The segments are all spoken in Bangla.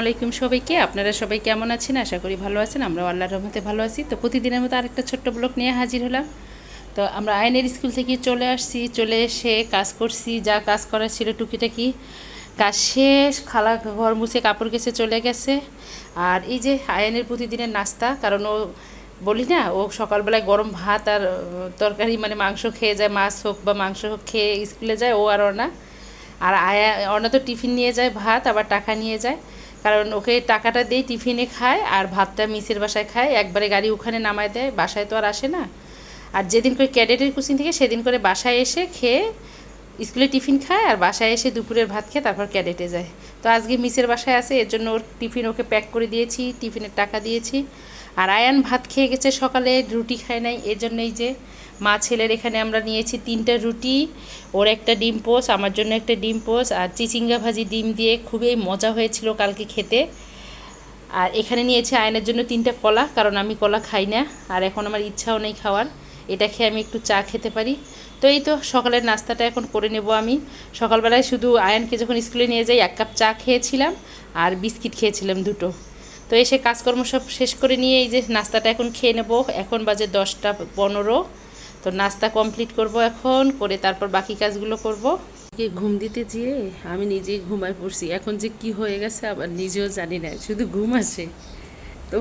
আলাইকুম সবাইকে। আপনারা সবাই কেমন আছেন? আশা করি ভালো আছেন। আমরা আল্লাহর রহমতে ভালো আছি। তো প্রতিদিনের মতো আরেকটা ছোট্ট ব্লগ নিয়ে হাজির হলাম। তো আমরা আয়নের স্কুল থেকে চলে আসছি, চলে এসে কাজ করছি। যা কাজ করার ছিল টুকিটাকি। কাজ শেষ, খালা ঘর মুছে কাপড় কেসে চলে গেছে। আর এই যে আয়নের প্রতিদিনের নাস্তা, কারণ ও বলি না, ও সকালবেলায় গরম ভাত আর তরকারি মানে মাংস খেয়ে যায়, মাছ হোক বা মাংস হোক খেয়ে স্কুলে যায়, ও আর ওনা আর আয়া অন্য তো টিফিন নিয়ে যায়, ভাত, আবার টাকা নিয়ে যায়। কারণ ওকে টাকাটা দিয়ে টিফিনে খায় আর ভাতটা মিসের বাসায় খায়, একবারে গাড়ি ওখানে নামায় দেয়, বাসায় তো আর আসে না। আর যেদিন করে ক্যাডেটের কোচিং থেকে সেদিন করে বাসায় এসে খেয়ে স্কুলে টিফিন খায় আর বাসায় এসে দুপুরের ভাত খেয়ে তারপর ক্যাডেটে যায়। তো আজকে মিসের বাসায় আছে, এর জন্য ওর টিফিন ওকে প্যাক করে দিয়েছি, টিফিনের টাকা দিয়েছি। আর আয়ান ভাত খেয়ে গেছে সকালে, রুটি খায় নাই, এর জন্য এই যে মা ছেলের এখানে আমরা নিয়েছি তিনটা রুটি, ওর একটা ডিম পোস, আমার জন্য একটা ডিম পোস, আর চিচিঙ্গা ভাজি ডিম দিয়ে খুবই মজা হয়েছিল কালকে খেতে। আর এখানে নিয়েছি আয়নের জন্য তিনটা কলা, কারণ আমি কলা খাই না, আর এখন আমার ইচ্ছাও নেই খাওয়ার। এটা খেয়ে আমি একটু চা খেতে পারি। তো এই তো সকালের নাস্তাটা এখন করে নেব আমি। সকালবেলায় শুধু আয়নকে যখন স্কুলে নিয়ে যাই, এক কাপ চা খেয়েছিলাম আর বিস্কিট খেয়েছিলাম দুটো। তো এসে কাজকর্ম সব শেষ করে নিয়ে এই যে নাস্তাটা এখন খেয়ে নেব। এখন বাজে দশটা পনেরো। তো নাস্তা কমপ্লিট করব এখন, করে তারপর বাকি কাজগুলো করব। কে ঘুম দিতে যেয়ে আমি নিজেই ঘুমায় পড়ছি। এখন যে কি হয়ে গেছে আবার নিজেও জানি না, শুধু ঘুম আসে। তো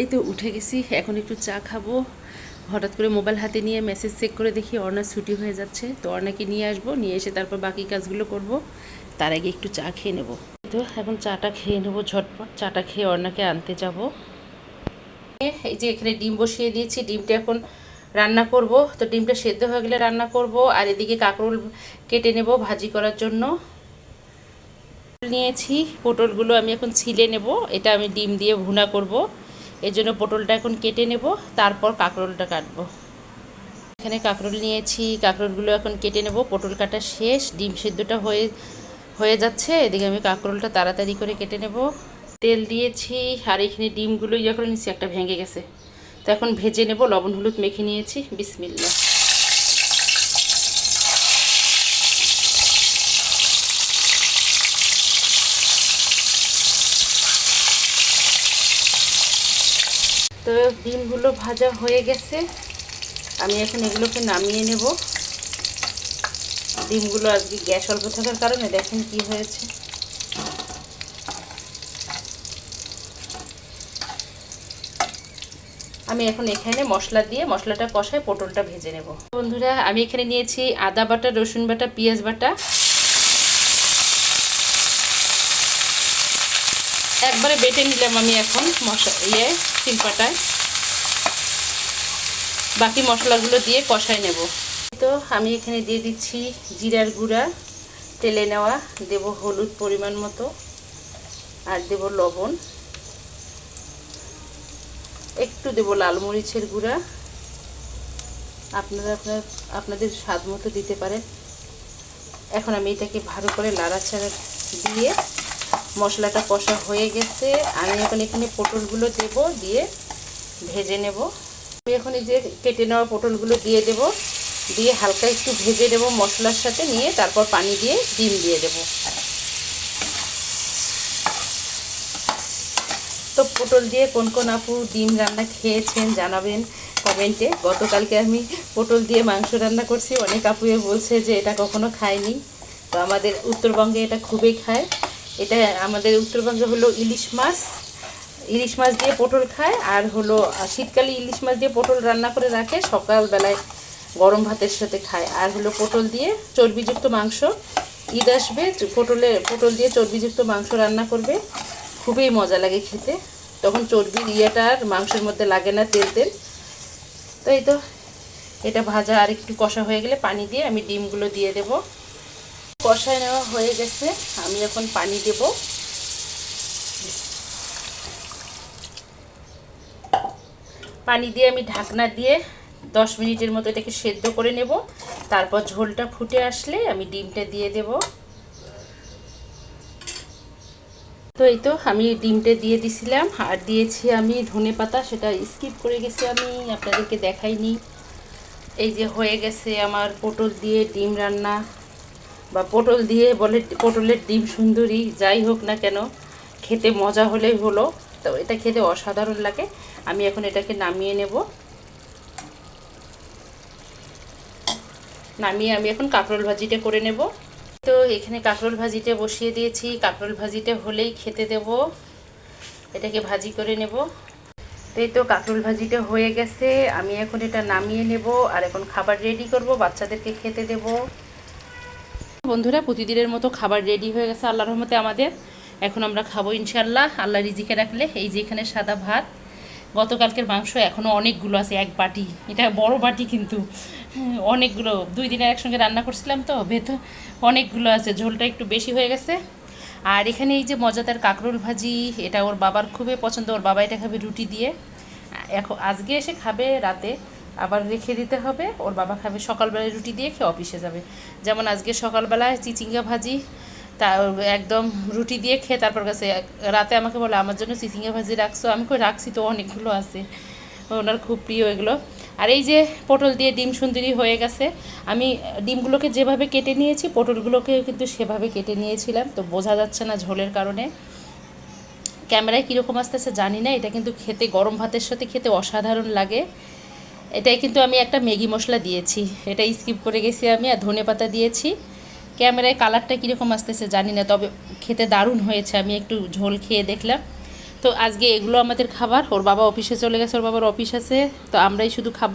এই তো উঠে গেছি, এখন একটু চা খাব। হঠাৎ করে মোবাইল হাতে নিয়ে মেসেজ চেক করে দেখি অর্ণার ছুটি হয়ে যাচ্ছে। তো অর্ণাকে নিয়ে আসব, নিয়ে এসে তারপর বাকি কাজগুলো করব। তার আগে একটু চা খেয়ে নেব। তো এখন চাটা খেয়ে নেব ঝটপট। চাটা খেয়ে অর্ণাকে আনতে যাব। এই যে এখানে ডিম বসিয়ে দিয়েছি। ডিমটা এখন রান্না করব। তো ডিমটা সেদ্ধ হয়ে গেলে রান্না করব। আর এদিকে কাঁকরোল কেটে নেব ভাজি করার জন্য। নিয়েছি, পটলগুলো আমি এখন ছিলে নেব। এটা আমি ডিম দিয়ে ভুনা করব। এর জন্য পটলটা এখন কেটে নেব। তারপর কাঁকরোলটা কাটবো। এখানে কাঁকরোল নিয়েছি। কাঁকরোলগুলো এখন কেটে নেব। পটল কাটা শেষ। ডিম সেদ্ধটা হয়ে হয়ে যাচ্ছে। এদিকে আমি কাঁকরোলটা তাড়াতাড়ি করে কেটে নেব। তেল দিয়েছি। আর এখানে ডিমগুলোই যখন নিচ্ছি, একটা ভেঙে গেছে। তো এখন ভেজে নেব, লবণ, হলুদ মেখে নিয়েছি, বিসমিল্লা। তো ডিমগুলো ভাজা হয়ে গেছে, আমি এখন এগুলোকে নামিয়ে নেব। ডিমগুলো আজকে গ্যাস অল্প থাকার কারণে দেখেন কি হয়েছে। আমি এখন এখানে মশলা দিয়ে মশলাটা কষায় পটলটা ভেজে নেব। বন্ধুরা, আমি এখানে নিয়েছি আদা বাটা, রসুন বাটা, পেঁয়াজ বাটা। একবারে বেটে নিলাম আমি এখন মশলা ইয়ে শিলপাটায়। বাকি মশলাগুলো দিয়ে কষায় নেব। তো, আমি এখানে দিয়ে দিচ্ছি জিরার গুঁড়া। তেলে নেওয়া, দেব হলুদ পরিমাণ মতো। আর দেব লবণ। একটু দেব লাল মরিচের গুঁড়া। আপনারা আপনার, আপনাদের স্বাদ মতো দিতে পারেন। এখন আমি এটাকে ভালো করে লাড়াচাড়া দিয়ে মশলাটা কষা হয়ে গেছে। আমি এখন এখানে পটলগুলো দেব, দিয়ে ভেজে নেব। আমি এখন এই যে কেটে নেওয়া পটলগুলো দিয়ে দেব। দিয়ে হালকা একটু ভেজে দেব মশলার সাথে, নিয়ে তারপর পানি দিয়ে ডিম দিয়ে দেব। পটল দিয়ে কোন কোন আপু ডিম রান্না খেয়েছেন জানাবেন কমেন্টে। গতকালকে আমি পটল দিয়ে মাংস রান্না করছি, অনেক আপুয়ে বলছে যে এটা কখনো খায়নি। তো আমাদের উত্তরবঙ্গে এটা খুবই খায়। এটা আমাদের উত্তরবঙ্গে হলো ইলিশ মাছ। ইলিশ মাছ দিয়ে পটল খায় আর হলো শীতকালে ইলিশ মাছ দিয়ে পটল রান্না করে রাখে, সকালবেলায় গরম ভাতের সাথে খায়। আর হলো পটল দিয়ে চর্বিযুক্ত মাংস। ঈদ আসবে, পটলে, পটল দিয়ে চর্বিযুক্ত মাংস রান্না করবে। খুবই মজা লাগে খেতে। তখন চর্বির ইয়েটা আর মাংসের মধ্যে লাগে না তেল তেল। তো এই তো, এটা ভাজা আর একটু কষা হয়ে গেলে পানি দিয়ে আমি ডিমগুলো দিয়ে দেব। কষায় নেওয়া হয়ে গেছে, আমি এখন পানি দেব। পানি দিয়ে আমি ঢাকনা দিয়ে দশ মিনিটের মতো এটাকে সেদ্ধ করে নেব। তারপর ঝোলটা ফুটে আসলে আমি ডিমটা দিয়ে দেব। তো এই তো আমি ডিমটা দিয়ে দিছিলাম, আর দিয়েছি আমি ধনে পাতা, সেটা স্কিপ করে গেছি আমি, আপনাদেরকে দেখাইনি। এই যে হয়ে গেছে আমার পটল দিয়ে ডিম রান্না, বা পটল দিয়ে বলে পটলের ডিম সুন্দরী, যাই হোক না কেন, খেতে মজা হলেই হলো, তো এটা খেতে অসাধারণ লাগে। আমি এখন এটাকে নামিয়ে নেব। নামিয়ে আমি এখন কাঁকরোল ভাজিটা করে নেব। তো এখানে কাঁকরোল ভাজিটা বসিয়ে দিয়েছি। কাঁকরোল ভাজিটা হলেই খেতে দেব। এটাকে ভাজি করে নেব। তো এই তো কাঁকরোল ভাজিটা হয়ে গেছে। আমি এখন এটা নামিয়ে নেব আর এখন খাবার রেডি করব। বাচ্চাদেরকে খেতে দেব। বন্ধুরা, প্রতিদিনের মতো খাবার রেডি হয়ে গেছে আল্লাহর রহমতে আমাদের। এখন আমরা খাব ইনশাল্লাহ আল্লাহ রিজিকে রাখলে এই যে এখানে সাদা ভাত গতকালকের মাংস এখনও অনেকগুলো আছে, এক বাটি। এটা বড় বাটি কিন্তু। অনেকগুলো, দুই দিনের একসঙ্গে রান্না করছিলাম তো ভেতর অনেকগুলো আছে, ঝোলটা একটু বেশি হয়ে গেছে। আর এখানে এই যে মজাদার কাঁকরোল ভাজি, এটা ওর বাবার খুবই পছন্দ, ওর বাবা এটা খাবে রুটি দিয়ে। এখন আজকে এসে খাবে রাতে, আবার রেখে দিতে হবে, ওর বাবা খাবে সকালবেলায় রুটি দিয়ে খেয়ে অফিসে যাবে। যেমন আজকে সকালবেলায় চিচিঙ্গা ভাজি তা একদম রুটি দিয়ে খেয়ে তারপর কাছে রাতে আমাকে বলে, আমার জন্য চিচিঙ্গা ভাজি রাখছো? আমি কই, রাখছি তো, অনেকগুলো আছে। ওনার খুব প্রিয় এগুলো। আর এই যে পটল দিয়ে ডিম সুন্দরী হয়ে গেছে, আমি ডিমগুলোকে যেভাবে কেটে নিয়েছি, পটলগুলোকে কিন্তু সেভাবে কেটে নিয়েছিলাম। তো বোঝা যাচ্ছে না ঝোলের কারণে। ক্যামেরায় কীরকম আসতেছে জানি না, এটা কিন্তু খেতে, গরম ভাতের সাথে খেতে অসাধারণ লাগে। এটাই কিন্তু আমি একটা ম্যাগি মশলা দিয়েছি। এটা স্কিপ করে গেছি আমি, আর ধনে পাতা দিয়েছি। ক্যামেরায় কালারটা কীরকম আসতেছে জানি না, তবে খেতে দারুণ হয়েছে। আমি একটু ঝোল খেয়ে দেখলাম। তো আজকে এগুলো আমাদের খাবার। ওর বাবা অফিসে চলে গেছে, ওর বাবার অফিস আছে, তো আমরাই শুধু খাব।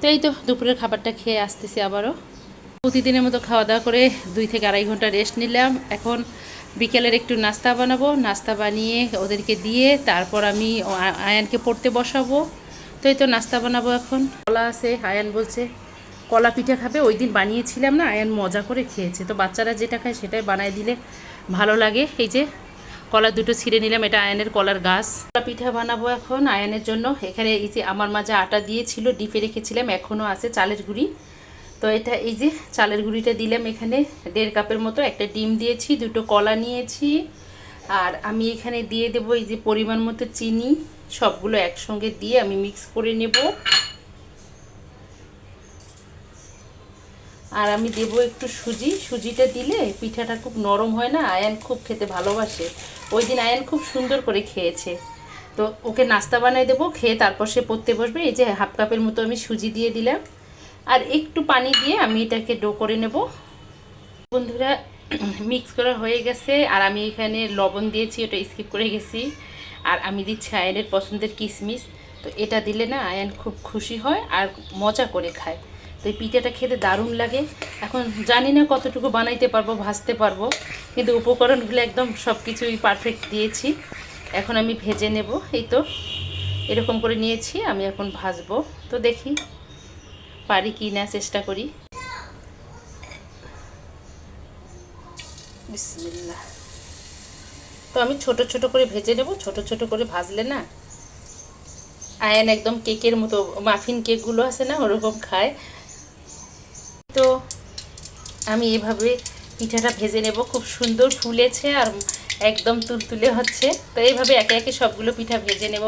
তো এই তো দুপুরের খাবারটা খেয়ে আসতেছি আবারও। প্রতিদিনের মতো খাওয়া দাওয়া করে দুই থেকে আড়াই ঘণ্টা রেস্ট নিলাম। এখন বিকেলের একটু নাস্তা বানাবো। নাস্তা বানিয়ে ওদেরকে দিয়ে তারপর আমি আয়ানকে পড়তে বসাবো। তো এই তো নাস্তা বানাবো এখন। কলা আছে, আয়ান বলছে কলা পিঠা খাবে, ওই দিন বানিয়েছিলাম না, আয়ান মজা করে খেয়েছে। তো বাচ্চারা যেটা খায় সেটাই বানায় দিলে ভালো লাগে। এই যে কলা দুটো ছিঁড়ে নিলাম, এটা আয়নের কলার গাছ। কলা পিঠা বানাবো এখন আয়নের জন্য। এখানে এই যে আমার মাঝে আটা দিয়েছিল, ডিপে রেখেছিলাম, এখনও আছে চালের গুঁড়ি। তো এটা এই যে চালের গুঁড়িটা দিলাম এখানে, দেড় কাপের মতো একটা ডিম দিয়েছি, দুটো কলা নিয়েছি। আর আমি এখানে দিয়ে দেবো এই যে পরিমাণ মতো চিনি, সবগুলো একসঙ্গে দিয়ে আমি মিক্স করে নেব। আর আমি দেবো একটু সুজি। সুজিটা দিলে পিঠাটা খুব নরম হয় না, আয়ান খুব খেতে ভালোবাসে। ওই দিন আয়ান খুব সুন্দর করে খেয়েছে। তো ওকে নাস্তা বানাই দেবো, খেয়ে তারপর সে পড়তে বসবে। এই যে হাফ কাপের মতো আমি সুজি দিয়ে দিলাম। আর একটু পানি দিয়ে আমি এটাকে ডো করে নেব। বন্ধুরা, মিক্স করা হয়ে গেছে। আর আমি এখানে লবণ দিয়েছি, ওটা স্কিপ করে গেছি। আর আমি দিচ্ছি আয়নের পছন্দের কিশমিশ তো এটা দিলে না আয়ান খুব খুশি হয় আর মজা করে খায়। তো এই পিঠাটা খেতে দারুণ লাগে। এখন জানি না কতটুকু বানাইতে পারব, ভাজতে পারব, কিন্তু উপকরণগুলো একদম সব কিছুই পারফেক্ট দিয়েছি। এখন আমি ভেজে নেব, এই তো। এরকম করে নিয়েছি, আমি এখন ভাজবো। তো দেখি পারি কি না চেষ্টা করি। তো আমি ছোট ছোট করে ভেজে নেব, ছোট ছোট করে ভাজলে না আয়ন একদম কেকের মতো, মাফিন কেকগুলো আছে না, ওরকম খায়। আমি এভাবে পিঠাটা ভেজে নেব। খুব সুন্দর ফুলেছে আর একদম তুলতুলে হচ্ছে। তো এইভাবে একে একে সবগুলো পিঠা ভেজে নেব।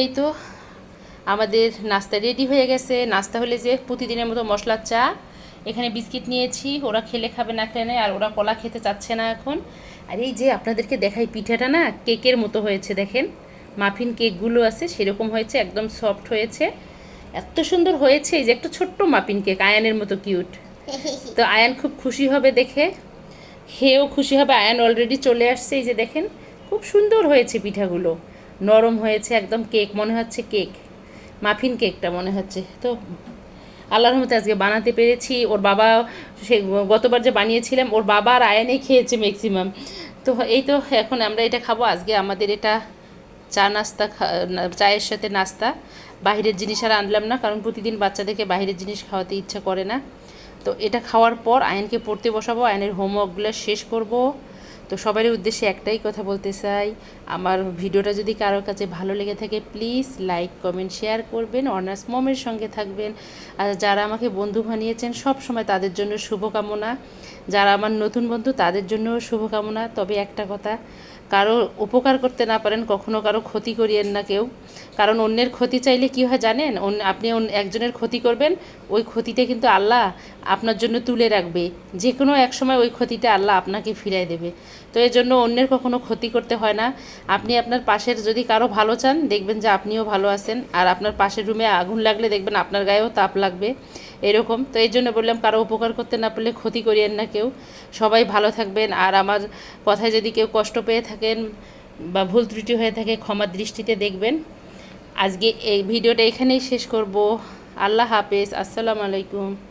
এই তো আমাদের নাস্তা রেডি হয়ে গেছে। নাস্তা হলে যে প্রতিদিনের মতো মশলার চা। এখানে বিস্কিট নিয়েছি। ওরা খেলে খাবে না খেলে আর ওরা কলা খেতে চাচ্ছে না এখন। আর এই যে আপনাদেরকে দেখাই পিঠাটা না, কেকের মতো হয়েছে দেখেন। মাফিন কেকগুলো আছে, সেরকম হয়েছে, একদম সফট হয়েছে। এত সুন্দর হয়েছে, এই যে একটা ছোট্ট মাফিন কেক, আয়ানের মতো কিউট। তো আয়ান খুব খুশি হবে দেখে। খেয়েও খুশি হবে, আয়ান অলরেডি চলে আসছে, এই যে দেখেন, খুব সুন্দর হয়েছে পিঠাগুলো। নরম হয়েছে, একদম কেক মনে হচ্ছে কেক মাফিন কেকটা মনে হচ্ছে। তো আল্লাহর রহমতে আজকে বানাতে পেরেছি, ওর বাবা, সে গতবার যে বানিয়েছিলাম, ওর বাবা আর আয়ানেই খেয়েছে ম্যাক্সিমাম তো এই তো, এখন আমরা এটা খাব। আজকে আমাদের এটা চা নাস্তা চায়ের সাথে নাস্তা। বাইরের জিনিস আর আনলাম না, কারণ প্রতিদিন বাচ্চাদেরকে বাইরের জিনিস খাওয়াতে ইচ্ছা করে না। তো এটা খাওয়ার পর আয়নকে পড়তে বসাবো আয়নের হোমওয়ার্কগুলো শেষ করব। তো সবারই উদ্দেশ্যে একটাই কথা বলতে চাই, আমার ভিডিওটা যদি কারোর কাছে ভালো লেগে থাকে প্লিজ লাইক কমেন্ট শেয়ার করবেন। অনার্স মমের সঙ্গে থাকবেন। আর যারা আমাকে বন্ধু বানিয়েছেন, সব সময় তাদের জন্য শুভকামনা। যারা আমার নতুন বন্ধু, তাদের জন্য শুভকামনা। তবে একটা কথা কারও উপকার করতে না পারেন, কখনো কারও ক্ষতি করিয়েন না কেউ। কারণ অন্যের ক্ষতি চাইলে কী হয় জানেন? আপনি একজনের ক্ষতি করবেন, ওই ক্ষতিটা কিন্তু আল্লাহ আপনার জন্য তুলে রাখবে। যে কোনো এক সময় ওই ক্ষতিটা আল্লাহ আপনাকে ফিরাই দেবে। তো এই জন্য অন্যের কখনো ক্ষতি করতে হয় না। আপনি আপনার পাশের যদি কারও ভালো চান, দেখবেন যে আপনিও ভালো আছেন। আর আপনার পাশের রুমে আগুন লাগলে দেখবেন আপনার গায়েও তাপ লাগবে। এরকম। তো এই জন্য বললাম, কারও উপকার করতে না পারলে ক্ষতি করিয়েন না কেউ। সবাই ভালো থাকবেন। আর আমার কথায় যদি কেউ কষ্ট পেয়ে থাকেন বা ভুল ত্রুটি হয়ে থাকে ক্ষমার দৃষ্টিতে দেখবেন। আজকে এই ভিডিওটা এখানেই শেষ করব। আল্লাহ হাফেজ। আসসালামু আলাইকুম।